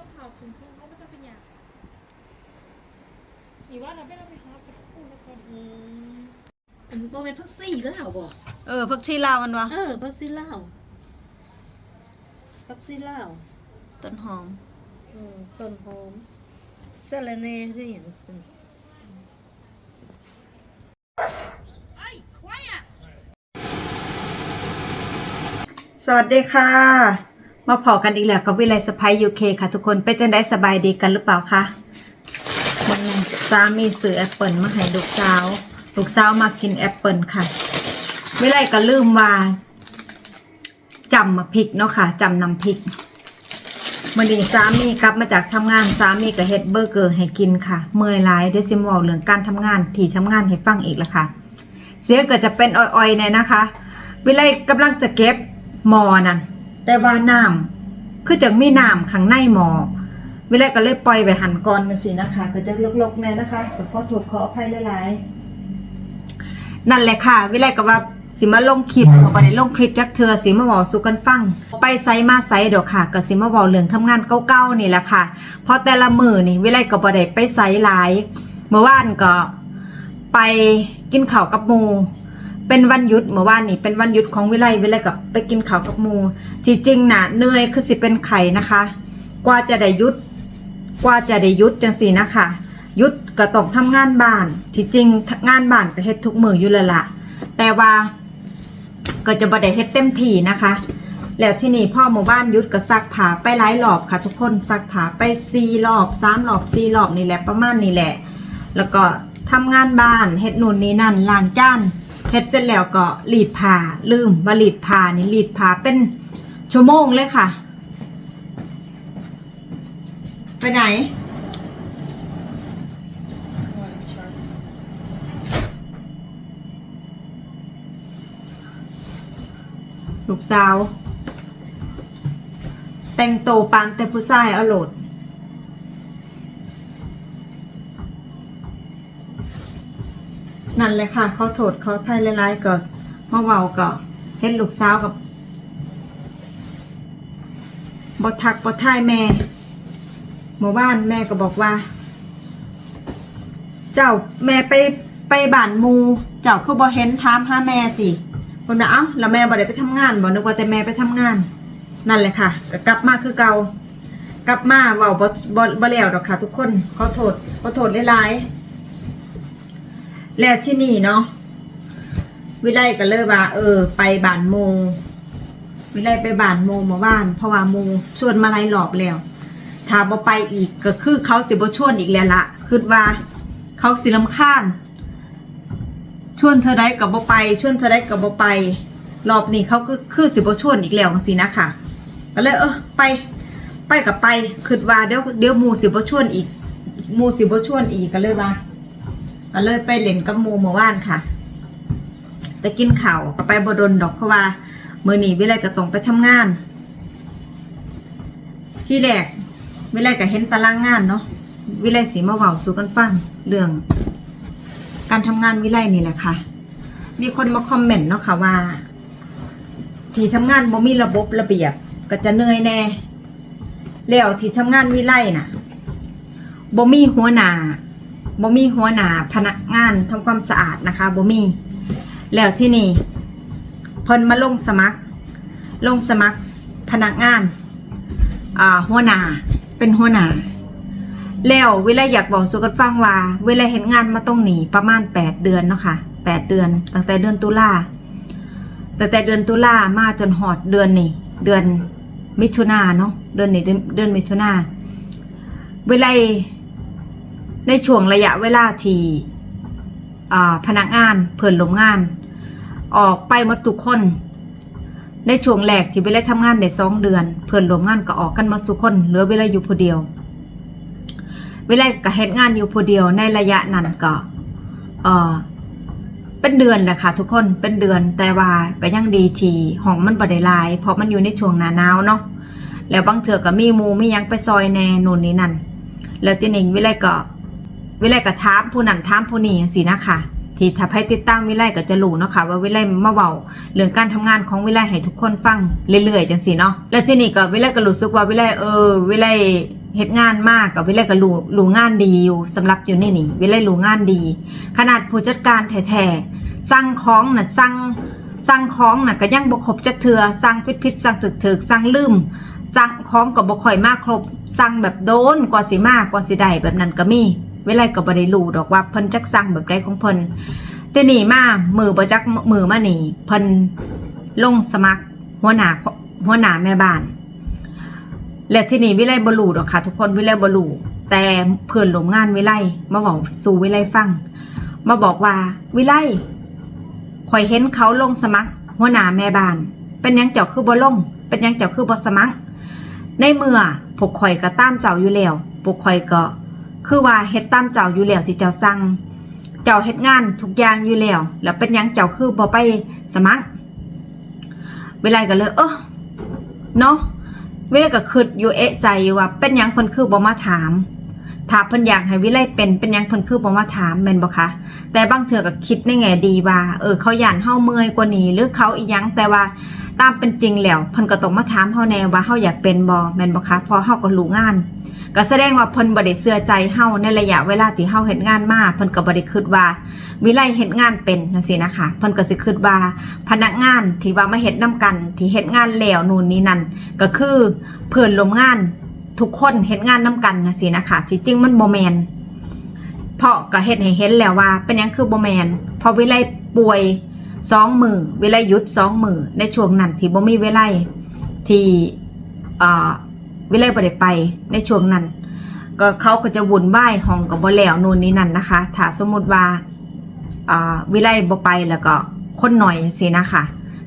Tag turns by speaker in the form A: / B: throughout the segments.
A: องเท้าสูงๆเขาไม่ต้องเป็นอย่างอีว่าเราไม่ต้องไปหาไปพูดแล้วกันอืม
B: อันนี้บ่เป็นพักซี่แล้วเหรอบ่
C: เออผักชีลาวมันวะ
B: เออพักซี่ลาวพักซี่ลาว
C: ต้นหอม
B: อืมต้นหอมสะระแหน่คือหยังอืม
C: สวัสดีค่ะ มาพอกันอีกแล้วกับวิไลสไปยูเคค่ะทุกคนเป็นจังได้สบายดีกันหรือเปล่าคะมันนี้สามีซื้อแอปเปิลมาให้ลูกสาวลูกสาวมากินแอปเปิลค่ะ วิไลก็ลืมว่าจำมาพริกเนาะค่ะจำนำพริกมื่อนี้สามีกลับมาจากทำงานสามีก็เฮ็ดเบอร์เกอร์ให้กินค่ะ เมื่อยหลายเดซิมอลเรื่องการทำงานที่ทำงานให้ฟังอีกแล้วค่ะ เสียงก็จะเป็นอ่อยๆเนี่ยนะคะ วิไลกำลังจะเก็บหมอนั่น แต่ว่าน้ำคือจะมีน้ำข้างในหมอวิไลก็เลยปล่อยไปหันก่อนมันสินะคะ ก็จะลกๆแน่นะคะก็ขอโทษขออภัยหลายๆนั่นแหละค่ะ วิไลก็ว่าสิมาลงคลิปก็บ่ได้ลงคลิปจักเทือสิมาเว้าสู่กันฟัง ไปไซมาไซดอกค่ะก็สิมาเว้าเรื่องทำงานเก่าๆนี่แหละค่ะเพราะแต่ละมือนี่วิไลก็บ่ได้ไปไซหลายเมื่อวานก็ไปกินข้าวกับหมูเป็นวันหยุดเมื่อวานนี้เป็นวันหยุดของวิไลวิไลกับไปกินข้าวกับหมู จริงน่ะเนื่อยคือสิเป็นไข่นะคะ กว่าจะได้ยุดกว่าจะได้ยุดจังสีนะคะยุดก็ต้องทำงานบ้าน ที่จริงงานบ้านก็เฮ็ดทุกมืออยู่ล้วล่ะแต่ว่าก็จะบ่ได้เฮ็ดเต็มที่นะคะ แล้วที่นี่พ่อหมู่บ้านยุดก็ซักผ้าไปหลายรอบค่ะ ทุกคนซักผ้าไปสี่รอบสามรอบสี่รอบนี่แหละประมาณนี้แหละ แล้วก็ทำงานบ้านเฮ็ดนู่นนี่นั่นล้างจานเฮ็ดเสร็จแล้วก็รีดผ้าลืมว่ารีดผ้านี่รีดผ้าเป็น ชั่วโมงเลยค่ะ ไปไหน ลูกสาว แต่งโตปานแต่ผู้ชายเอาโหลดนั่นเลยค่ะ เขาโทษเขาไพ่หลายๆก็มาเว้าก็เห็นลูกสาวกับ บอทักบอทายแม่เมื่อวานแม่ก็บอกว่า เจ้าแม่ไปไปบ้านมูเจ้าคือบ่เห็นถามหาแม่สิคนว่าเอ้าแล้วแม่บ่ได้ไปทำงานบ่นึกว่าแต่แม่ไปทำงาน นั่นแหละค่ะกกลับมาคือเก่ากลับมาเว้าบ่บ่บ่แล้วดอกค่ะ ทุกคนขอโทษขอโทษหลายๆแล้วที่นี่เนาะวิไลก็เลยว่าเออ ไปบ้านโม วิไลไปบ้านโมเมื่อวานเพราะว่าโมชวนมาไล่หลอบแล้วถ้าบ่ไปอีกก็คือเขาสิบ่ชวนอีกแล้วละคือว่าเขาสิลำคาญชวนเธอได้กับบ่ไปชวนเธอได้กับบ่ไป รอบนี้เขาก็คือสิบ่ชวนอีกแล้วจังซี่นะค่ะก็เลยเออไป ไปกับไปคือว่าเดี๋ยวเดี๋ยวมูสิบ่ชวนอีกมูสิบ่ชวนอีกก็เลยว่าก็เลยไปเล่นกับมูเมื่อวานค่ะ ไปกินข้าวก็ไปบดนดอกเพราะว่า มือหนีวิไลก็ต้องไปทำงาน ที่แรกวิไลก็เห็นตารางงานเนาะวิไลสีมาเว้าสู่กันฟังเรื่อง การทำงานวิไลนี่แหละค่ะ มีคนมาคอมเมนต์เนาะค่ะว่า ที่ทำงานบ่มีระบบระเบียบ ก็จะเหนื่อยแน่แล้วที่ทำงานวิไลน่ะบ่มีหัวหน้าบ่มีหัวหน้าพนักงานทำความสะอาดนะคะบ่มีแล้วที่นี่ พิ่นมาลงสมัคร ลงสมัครพนักงานอ่าหัวหน้าเป็นหัวหน้าแล้วเวลาอยากบอกสู่กันฟังว่า เวลาเห็นงานมาตรงหนีประมาณ 8 เดือนเนาะค่ะ8เดือน ตั้งแต่เดือนตุลาตั้งแต่เดือนตุลามาจนหอดเดือนนี้เดือนมิถุนาเนาะเดือนนี้เดือนเดือนมิถุนาเวลาในช่วงระยะเวลาที่พนักงานเพิ่นลงงาน ออกไปหมดทุกคน ในช่วงแรกที่เวลาทำงานได้สองเดือน เพิ่อนลงงานก็ออกกันหมดทุกคน เหลือเวลาอยู่ผู้เดียว เวลาก็เฮ็ดงานอยู่ผู้เดียวในระยะนั้นก็เออเป็นเดือนแหละค่ะทุกคนเป็นเดือนแต่ว่าก็ยังดีทีห้องมันบ่ได้ลาย เพราะมันอยู่ในช่วงหน้าหนาวเนาะแล้วบางเทื่อก็มีมูมียังไปซอยแน่นู่นนี่นั่นแล้วทีนี้วิไลก็วิไลก็ถามผู้นั้นถามผู้นี้จังซี่นะคะ ที่ถ้าใครติดตามวิไลก็จะรู้เนาะค่ะว่าวิไลมาเว้าเรื่องการทำงานของวิไลให้ทุกคนฟังเรื่อยๆจังซี่เนาะแล้วทีนี้ก็วิไลก็รู้สึกว่าวิไลเออวิไลเฮ็ดงานมากกับวิไลก็รู้รู้งานดีอยู่สำหรับอยู่นี่นี่วิไลรู้งานดี ขนาดผู้จัดการแท้ๆสั่งของน่ะสั่งสั่งของน่ะก็ยังบ่ครบจักเทื่อสั่งผิดๆสั่งถึกๆสั่งลืมสั่งของก็บ่ค่อยมากครบสั่งแบบโดนกว่าสิมากกว่าสิได้แบบนั้นก็มี เวลาก็บ่ได้รู้ดอกว่าเพิ่นจักสั่งแบบใดของเพิ่นแต่นี่มามือบ่จักมือมานี่เพิ่นลงสมัครหัวหน้าหัวหน้าแม่บ้าน และที่นี่วิไลบ่รู้ดอกค่ะ ทุกคนวิไลบ่รู้แต่เพื่อนร่วมงานวิไลมาบอกสู่วิไลฟัง มาบอกว่าวิไลข่อยเห็นเขาลงสมัคร หัวหน้าแม่บ้าน เป็นยังเจ้าคือบ่ลง เป็นยังเจ้าคือบ่สมัคร ในเมื่อพวกข่อยก็ตามเจ้าอยู่แล้วพวกข่อยก็ คือว่าเฮ็ดตามเจ้าอยู่แล้วที่เจ้าสั่ง เจ้าเฮ็ดงานทุกอย่างอยู่แล้ว แล้วเป็นยังเจ้าคือบ่ไปสมัคร เวลาก็เลยเออเนาะ เวลาก็คิดอยู่เอะใจอยู่ว่า เป็นยังเพิ่นคือบ่มาถาม ถ้าเพิ่นอยากให้วิไลเป็นเป็นยังเพิ่นคือบ่มาถามแม่นบ่คะแต่บางเทื่อก็คิดในแง่ดีว่า เออเขาย่านเฮาเมื่อยกว่านี้หรือเขาอีหยังแต่ว่าตามเป็นจริงแล้วเพิ่นก็ต้องมาถามเฮาแน่ว่าเฮาอยากเป็นบ่แม่นบ่คะพอเฮาก็รู้งาน ก็แสดงว่าเพิ่นบ่ได้เชื่อใจเฮาในระยะเวลาที่เฮาเฮ็ดงานมาเพิ่นก็บ่ได้คิดว่าวิไลเฮ็ดงานเป็นจังซี่นะคะเพิ่นก็สิคิดว่าพนักงานที่ว่ามาเฮ็ดนํกัน ที่เฮ็ดงานแล้วนู่นนี่นั่นก็คือเพื่อนร่วมงานทุกคนเฮ็ดงานนํกันจังซี่นะคะที่จริงมันบ่แมนเพราะก็เฮ็ดให้เห็นแล้วว่า เป็นหยังคือบ่แมนพอวิไลป่วยสองมือเวลาหยุดสองมือในช่วงนั้นที่บ่มีเวลาที่ อ่าเลบ่ได้ไปในช่วงนั้น ก็เขาก็จะวุ่นวายห้องกับบ่แล้วนู่นนี่นั่นนะคะ ถ้าสมมุติว่าวิไลบ่ไปแล้วก็คนหน่อยสินะคะ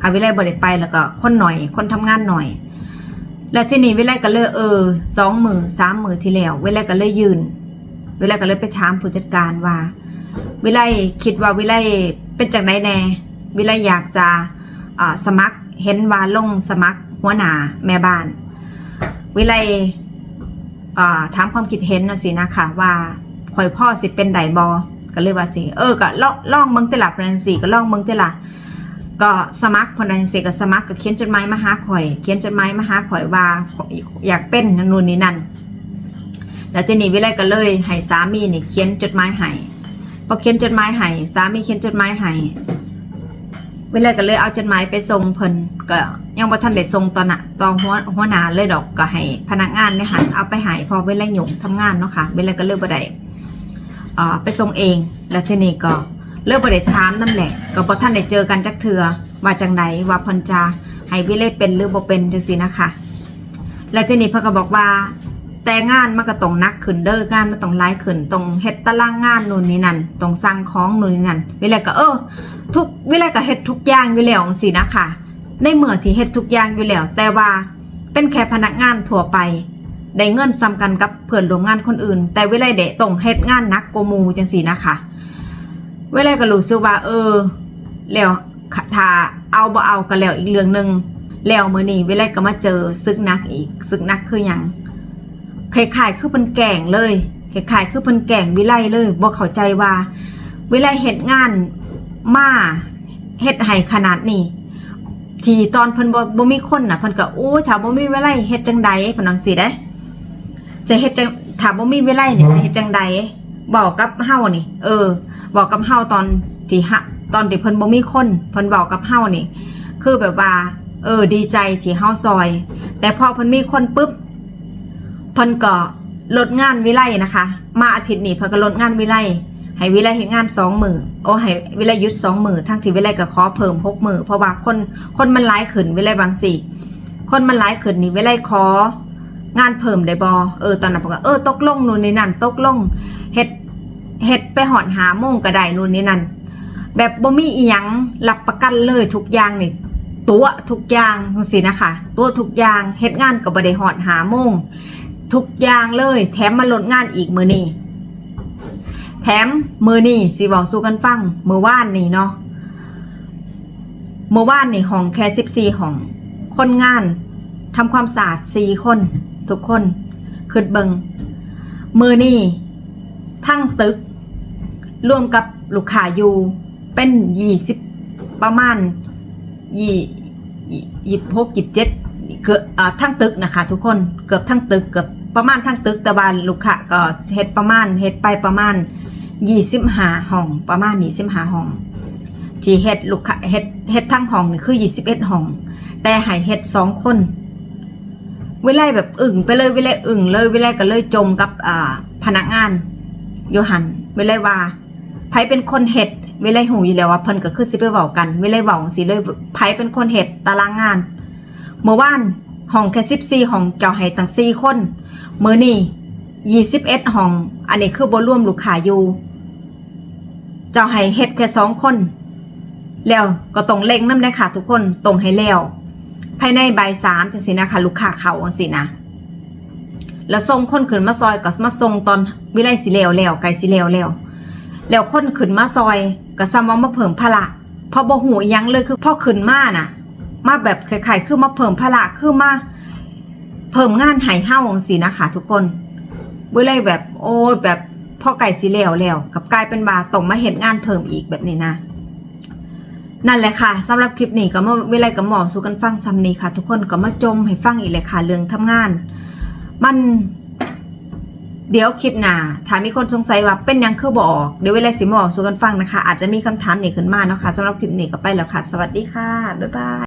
C: ค่ะวิไลบ่ได้ไปแล้วก็คนหน่อย คนทำงานหน่อย แล้วทีนี้วิไลก็เลยเออสองมือสามมือที่แล้ววิไลก็เลยยืนวิไลก็เลยไปถามผู้จัดการว่า วิไลคิดว่าวิไลเป็นจากไหนแน่วิไลอยากจะสมัครเห็นว่าลงสมัครหัวหน้าแม่บ้าน วิไลถามความคิดเห็นนะสินะคะว่าข่อยพ่อสิเป็นไดบอก็เลยว่าสิเออก็ลองลองเบิ่งแต่ละพันสิก็ล่องเบิ่งแต่ละก็สมัครพนันสิก็สมัครก็เขียนจดหมายมาหาข่อย เขียนจดหมายมาหาข่อยว่าอยากเป็นนั่นนู่นนี่นั่นแล้วทีนี้วิไลก็เลยให้สามีนี่เขียนจดหมายให้พอเขียนจดหมายให้สามีเขียนจดหมายให้เวลก็เลยเอาจดหมายไปส่งเพิ่นก็ ยังบ่ทันได้ส่งตอนน่ะตอนหัวหัวหน้าเลยดอกก็ให้พนักงานในหันเอาไปให้พอเวลาหยุ่งทำงานเนาะค่ะเวลาก็เลยบ่ได้อ่าไปส่งเอง แล้วทีนี้ก็เลิกบ่ได้ถามนำแหละก็บ่ทันได้เจอกันจักเทื่อว่าจังไดว่าเพิ่นจะให้วิเลยเป็นหรือบ่เป็นจังซี่นะคะ แล้วทีนี้เพิ่นก็บอกว่า แต่งานมันก็ต้องนักขึ้นเด้องานมันต้องหลายขึ้นต้องเฮ็ดตารางงานนู่นนี่นั่นต้องสั่งของนู่นนี่นั่นวิเลาก็เออทุกวิเลาก็เฮ็ดทุกอย่างอยู่แล้วจังซี่นะคะ ในเมื่อที่เฮ็ดทุกอย่างอยู่แล้ว แต่ว่าเป็นแค่พนักงานทั่วไป ได้เงินซ้ำกันกับเพื่อนร่วมงานคนอื่น แต่เวลาเดะต้องเฮ็ดงานนักโกมูจังซี่นะคะ เวลาก็รู้สึกว่า เออ แล้วถ้าเอาบ่เอาก็แล้วอีกเรื่องหนึงแล้วมื้อนี้เวลาก็มาเจอซึกนักอีกซึกนักคือหยังคล้ายๆคือเพิ่นแกล้งเลยคล้ายๆคือเพิ่นแกล้งวิไลเลยบ่เข้าใจว่า วิไลเฮ็ดงานมาเฮ็ดให้ขนาดนี้ ที่ตอนเพิ่นบ่บ่มีคนน่ะเพิ่นก็โอ้ยถ้าบ่มีเวลาเฮ็ดจังใดเพิ่นจังซี่เด้จะเฮ็ดจังถ้าบ่มีเวลานี่สิเฮ็ดจังใดบอกกับเฮานี่ เออบอกกับเฮาตอนที่ฮะตอนที่เพิ่นบ่มีคนเพิ่นบอกกับเฮานี่ คือแบบว่า เออ ดีใจที่เฮาซอย แต่พอเพิ่นมีคนปุ๊บเพิ่นก็ลดงานวิไลนะคะ มาอาทิตย์นี้เพิ่นก็ลดงานวิไล ให้วิไลเฮ็ดงานสองมือโอ้ให้วิไลหยุดสองมือทั้งที่วิไลก็ขอเพิ่มหกมือเพราะว่าคนคนมันหลายขึ้นวิไลบางสี่คนมันหลายขึ้นนี่วิไลของานเพิ่มได้บ่เออตอนนั้นเพิ่นก็เออตกลงนู่นนี่นั่นตกลงเฮ็ดเฮ็ดไปหอดหาโมงก็ไดนู่นนี่นั่นแบบบ่มีอีหยังรับประกันเลยทุกอย่างนี่ตัวทุกอย่างจังซี่นะคะ ตัวทุกอย่างเฮ็ดงานก็บ่ได้หอดหาโมงทุกอย่างเลยแถมมาลดงานอีกมือนี้แถมมือนี้สิบอกสู้กันฟังมือว่านนี่เนาะมือว่านนี่ห้องแค่สิบสี่ห้อง คนงานทำความสะอาดสี่คน ทุกคนขึ้นเบิงมือนี่ทั้งตึก รวมกับลูกค้าอยู่เป็นยี่สิบประมาณยี่ยี่หกยี่เจ็ดเกือบทั้งตึกนะคะทุกคนเกือบทั้งตึกเกือบประมาณทั้งตึกแต่ว่าลูกค้าก็เฮ็ดประมาณเฮ็ดไปประมาณ ยี่สิบห้าห้อง ประมาณยี่สิบห้าห้อง ที่เฮ็ดลูกค้าเฮ็ดเฮ็ดทั้งห้องนี่คือยี่สิบเอ็ดห้อง แต่ให้เฮ็ดสองคนเวลาแบบอึ่งไปเลยเวลาอึ่งเลยเวลาก็เลยจมกับอ่าพนักงานโยหันเวลาว่าไผเป็นคนเฮ็ดเวลาหูอยู่แล้วว่าเพิ่นก็คือสิไปเว้ากันเวลาเว้าสิเลยไผเป็นคนเฮ็ดตารางงานเมื่อวานห้องแค่14ห้องเจ้าให้ตั้ง4คนมื้อนี้ 21ห้อง อันนี้คือบ่รวมลูกค้าอยู่ เจ้าให้เฮ็ดแค่สองคน แล้วก็ต้องเร่งนำได้ค่ะทุกคนตรงให้แล้วภายในใบสามจังสินะคะลูกค้าเขาจังสินะแล้วส่งคนขึ้นมาซอยก็มาส่งตอนวิไลสิแล้วแล้วไกลสิแล้วแล้วแล้วคนขึ้นมาซอยก็ซ้ำว่ามาเพิ่มภาระเพราะบ่หูยังเลยคือพ่อขึ้นมาน่ะ มาแบบคล้ายๆคือมาเพิ่มภาระคือมาเพิ่มงานให้เฮาจังสินะคะทุกคน วิไลแบบโอ้ยแบบพ่อไก่สิแล้วแล้วกับกลายเป็นว่าต้องมาเห็นงานเพิ่มอีกแบบนี้นะ นั่นแหละค่ะสำหรับคลิปนี้ก็มาเวลากับหมอสู่กันฟังซ้ำนี้ค่ะ ทุกคนก็มาจมให้ฟังอีกเลยค่ะเรื่องทำงาน มันเดี๋ยวคลิปหน้าถ้ามีคนสงสัยว่าเป็นยังคือบอก เดี๋ยวเวลาสิหมอสู่กันฟังนะคะ อาจจะมีคำถามนี่ขึ้นมาเนาะค่ะสำหรับคลิปนี้ก็ไปแล้วค่ะ สวัสดีค่ะ บ๊ายบาย